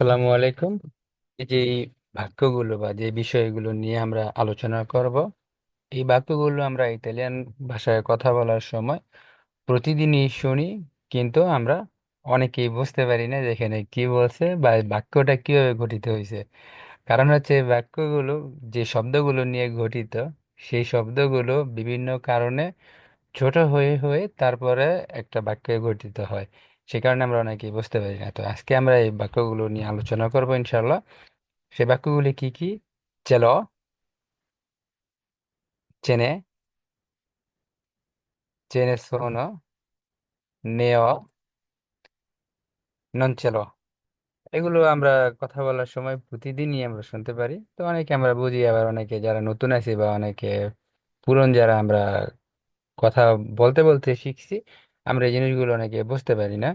আসসালামু আলাইকুম। যে বাক্যগুলো বা যে বিষয়গুলো নিয়ে আমরা আলোচনা করব, এই বাক্যগুলো আমরা ইতালিয়ান ভাষায় কথা বলার সময় প্রতিদিনই শুনি, কিন্তু আমরা অনেকেই বুঝতে পারি না যে এখানে কি বলছে বা বাক্যটা কীভাবে গঠিত হয়েছে। কারণ হচ্ছে বাক্যগুলো, যে শব্দগুলো নিয়ে গঠিত, সেই শব্দগুলো বিভিন্ন কারণে ছোট হয়ে হয়ে তারপরে একটা বাক্যে গঠিত হয়। সে কারণে আমরা অনেকেই বুঝতে পারি না। তো আজকে আমরা এই বাক্যগুলো নিয়ে আলোচনা করব ইনশাল্লাহ সে বাক্যগুলি কি কি? চেলো, চেনে চেনে সোনো নেও, নন চেলো। এগুলো আমরা কথা বলার সময় প্রতিদিনই আমরা শুনতে পারি। তো অনেকে আমরা বুঝি, আবার অনেকে যারা নতুন আছি বা অনেকে পুরন যারা আমরা কথা বলতে বলতে শিখছি আমরা এই জিনিসগুলো অনেকে বুঝতে পারি না।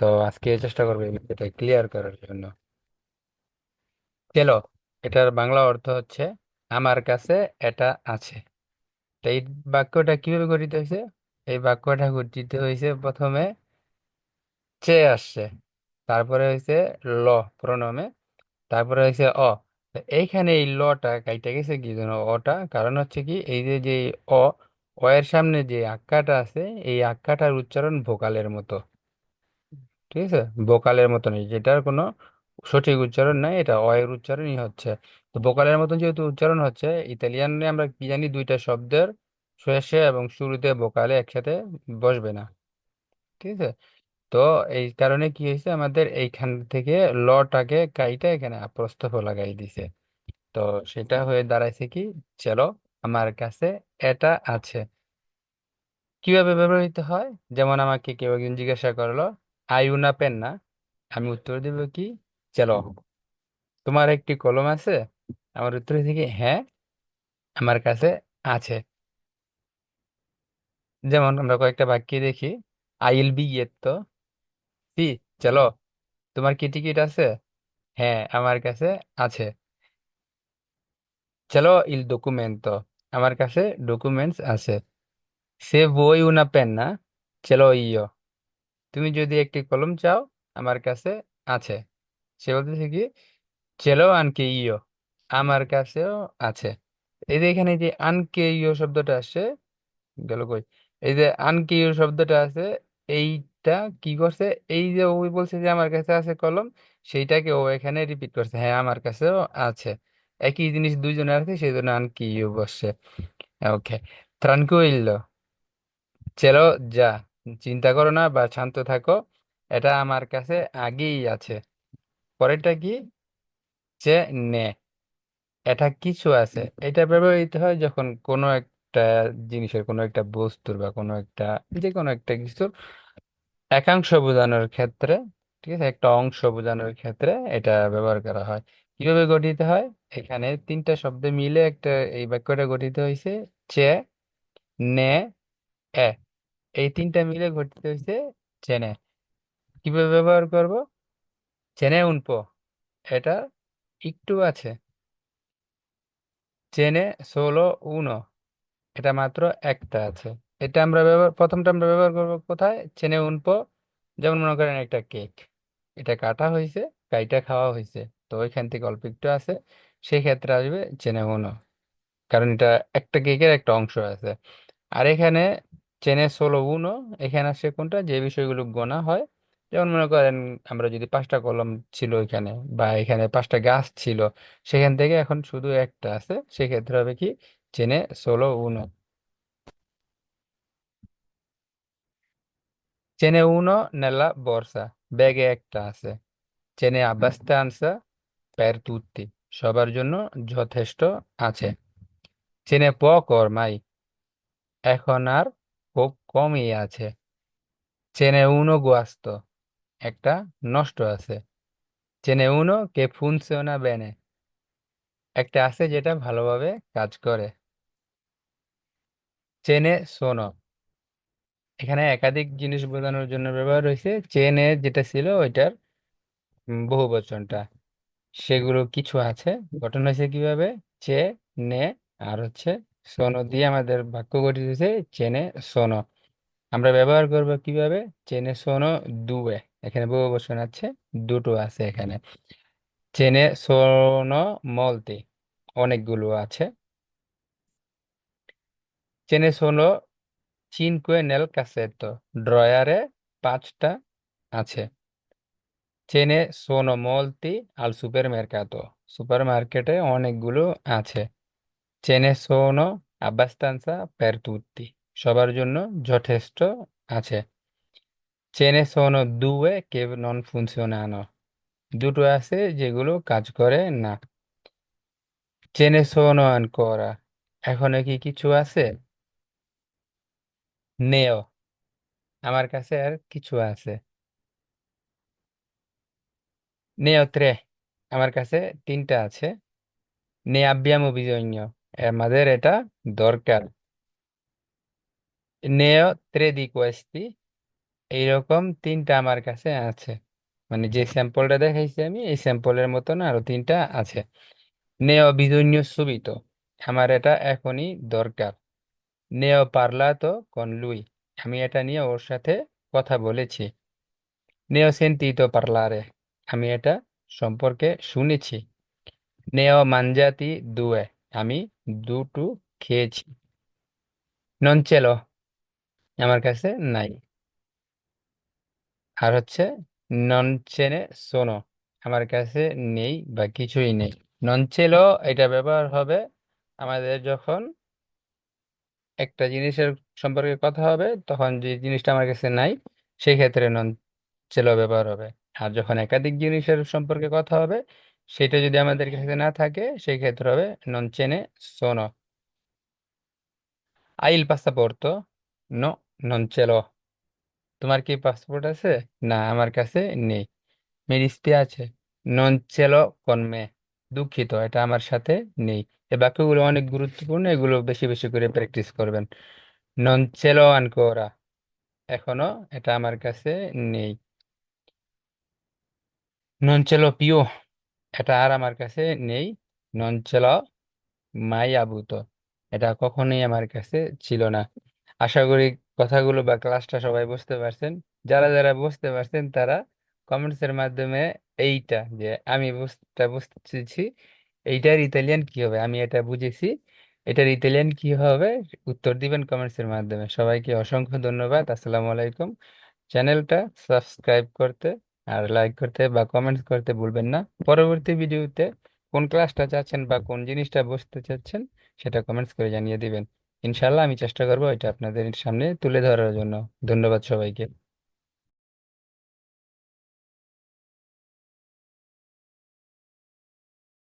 তো আজকে চেষ্টা করব এটা ক্লিয়ার করার জন্য। চেলো, এটার বাংলা অর্থ হচ্ছে, আমার কাছে এটা আছে। তো এই বাক্যটা কীভাবে গঠিত হয়েছে? এই বাক্যটা গঠিত হয়েছে প্রথমে চে আসছে, তারপরে হয়েছে ল প্রণমে, তারপরে হয়েছে অ এইখানে এই লটা কাইটা গেছে কি জন্য? অটা কারণ হচ্ছে কি, এই যে যে, অ অ এর সামনে যে আক্কাটা আছে, এই আক্কাটার উচ্চারণ ভোকালের মতো। ঠিক আছে? ভোকালের মতো নেই, যেটার কোনো সঠিক উচ্চারণ নাই, এটা অ এর উচ্চারণই হচ্ছে। তো ভোকালের মতন যেহেতু উচ্চারণ হচ্ছে, ইতালিয়ানে আমরা কি জানি দুইটা শব্দের শেষে এবং শুরুতে ভোকালে একসাথে বসবে না। ঠিক আছে? তো এই কারণে কি হয়েছে, আমাদের এইখান থেকে লটাকে কাইটা এখানে প্রস্থফ লাগাই দিছে। তো সেটা হয়ে দাঁড়াইছে কি? চলো আমার কাছে এটা আছে। কীভাবে ব্যবহৃত হয়? যেমন আমাকে কেউ একজন জিজ্ঞাসা করল, আই উনা পেন না? আমি উত্তর দেব কি? চলো। তোমার একটি কলম আছে? আমার উত্তর থেকে হ্যাঁ আমার কাছে আছে। যেমন আমরা কয়েকটা বাক্যে দেখি, আই উইল বি তো? সি, চলো। তোমার কি টিকিট আছে? হ্যাঁ আমার কাছে আছে। চলো ইল ডকুমেন্টো। আমার কাছে ডকুমেন্টস আছে। সে বই উনা পেন না, চলো ইয়ো। তুমি যদি একটি কলম চাও, আমার কাছে আছে। সে বলতেছে কি, চলো আনকে ইয়ো, আমার কাছেও আছে। এই যে এখানে যে আনকে ইয়ো শব্দটা আসছে, গেল কই? এই যে আনকে ইয়ো শব্দটা আছে, এইটা কি করছে? এই যে ওই বলছে যে আমার কাছে আছে কলম, সেইটাকে ও এখানে রিপিট করছে। হ্যাঁ আমার কাছেও আছে। একই জিনিস দুইজনের আছে সেই জন্য আনকি ইয়ো বসছে ওকে ট্রানকুইল্লো চলো যা, চিন্তা করো না বা শান্ত থাকো, এটা আমার কাছে আগেই আছে। পরেরটা কি? যে নে, এটা কিছু আছে। এটা ব্যবহৃত হয় যখন কোনো একটা জিনিসের কোনো একটা বস্তুর বা কোনো একটা যে কোনো একটা কিছুর একাংশ বোঝানোর ক্ষেত্রে, ঠিক আছে? একটা অংশ বোঝানোর ক্ষেত্রে এটা ব্যবহার করা হয়। কীভাবে গঠিত হয়? এখানে তিনটা শব্দ মিলে একটা এই বাক্যটা গঠিত হয়েছে, চে, নে, এ। এই তিনটা মিলে গঠিত হয়েছে, চেনে। কীভাবে ব্যবহার করব? চেনে উনপো। এটা একটু আছে। চেনে ষোলো উনো। এটা মাত্র একটা আছে। এটা আমরা ব্যবহার, প্রথমটা আমরা ব্যবহার করব কোথায়? চেনে উনপো। যেমন মনে করেন একটা কেক। এটা কাটা হয়েছে, কাইটা খাওয়া হয়েছে। তো ওইখান থেকে অল্প একটু আছে। সেই ক্ষেত্রে আসবে চেনে উনো কারণ এটা একটা কেকের একটা অংশ আছে। আর এখানে চেনে ষোলো উনো এখানে আসে কোনটা? যে বিষয়গুলো গোনা হয়। যেমন মনে করেন আমরা যদি পাঁচটা কলম ছিল এখানে বা এখানে পাঁচটা গাছ ছিল সেখান থেকে এখন শুধু একটা আছে। সেক্ষেত্রে হবে কি? চেনে ষোলো উনো চেনে উনো নেলা বর্ষা। ব্যাগে একটা আছে। চেনে আব্বাস্তানসা পের তুত্তি সবার জন্য যথেষ্ট আছে। চেনে পক মাই, এখন আর খুব কমই আছে। চেনে উনো গুয়াস্ত, একটা নষ্ট আছে। চেনে উনো কে ফুনসিওনা বেনে, একটা আছে যেটা ভালোভাবে কাজ করে। চেনে সোনো, এখানে একাধিক জিনিস বোঝানোর জন্য ব্যবহার হয়েছে। চেনে যেটা ছিল ওইটার বহু বচনটা সেগুলো কিছু আছে। গঠন হয়েছে কীভাবে? চে, নে আর হচ্ছে সোনো দিয়ে আমাদের বাক্য গঠিত হয়েছে চেনে সোনো। আমরা ব্যবহার করব কীভাবে? চেনে সোনো দুয়ে। এখানে বহু বচন আছে, দুটো আছে এখানে। চেনে সোনো মলতে অনেকগুলো আছে। চেনে সোনো চিনকুয়ে নেল কাসেতো। ড্রয়ারে পাঁচটা আছে। চেনে সোনো মলতি আল সুপার মেরকাতো সুপার মার্কেটে অনেকগুলো আছে। চেনে সোনো আব্বাস্তানসা পের সবার জন্য যথেষ্ট আছে। চেনে সোনো দুয়ে কে নন ফুনশনানো দুটো আছে যেগুলো কাজ করে না। চেনে সোনো আনকোরা, এখনও কি কিছু আছে? নেও, আমার কাছে আর কিছু আছে। ত্রে, আমার কাছে তিনটা আছে। নে আব্বিয়ামো বিজন্য, আমাদের এটা দরকার। নেও ত্রে দি কোয়েস্তি, এইরকম তিনটা আমার কাছে আছে। মানে যে স্যাম্পলটা দেখাইছি আমি, এই স্যাম্পলের মতন আরও তিনটা আছে। নেও বিজন্য সুবিতো, আমার এটা এখনই দরকার। নেও পারলাতো কন লুই আমি এটা নিয়ে ওর সাথে কথা বলেছি। নেও সেন্টিতো পারলারে। আমি এটা সম্পর্কে শুনেছি। নেও মানজাতি দুয়ে, আমি দুটো খেয়েছি। নন চেলো আমার কাছে নাই। আর হচ্ছে নন চেনে সোনো, আমার কাছে নেই বা কিছুই নেই। নন চেলো এটা ব্যবহার হবে আমাদের যখন একটা জিনিসের সম্পর্কে কথা হবে, তখন যে জিনিসটা আমার কাছে নাই সেই ক্ষেত্রে নন চেলো ব্যবহার হবে। আর যখন একাধিক জিনিসের সম্পর্কে কথা হবে, সেটা যদি আমাদের কাছে না থাকে, সেই ক্ষেত্রে হবে নন চেনে সোনো আই il passaporto? No, non ce l'ho. তোমার কি পাসপোর্ট আছে? না, আমার কাছে নেই। Mi আছে নন l'ho con দুঃখিত, এটা আমার সাথে নেই। এই বাক্যগুলো অনেক গুরুত্বপূর্ণ, এগুলো বেশি বেশি করে প্র্যাকটিস করবেন। নন l'ho ancora, এখনও এটা আমার কাছে নেই। Ce l'ho più এটা আর আমার কাছে নেই ce l'ho mai avuto এটা কখনোই আমার কাছে ছিল না আশা করি কথাগুলো বা ক্লাসটা সবাই বুঝতে পারছেন যারা যারা বুঝতে পারছেন তারা কমেন্টস এর মাধ্যমে এইটা যে আমি বুঝতে বুঝতেছি এইটার ইতালিয়ান কি হবে আমি এটা বুঝেছি এটার ইতালিয়ান কি হবে উত্তর দিবেন কমেন্টস এর মাধ্যমে সবাইকে অসংখ্য ধন্যবাদ আসসালামু আলাইকুম চ্যানেলটা সাবস্ক্রাইব করতে আর লাইক করতে বা কমেন্টস করতে ভুলবেন না। পরবর্তী ভিডিওতে কোন ক্লাসটা চাচ্ছেন বা কোন জিনিসটা বুঝতে চাচ্ছেন, সেটা কমেন্টস করে জানিয়ে দিবেন। ইনশাল্লাহ আমি চেষ্টা করব এটা আপনাদের সামনে তুলে ধরার জন্য। ধন্যবাদ সবাইকে।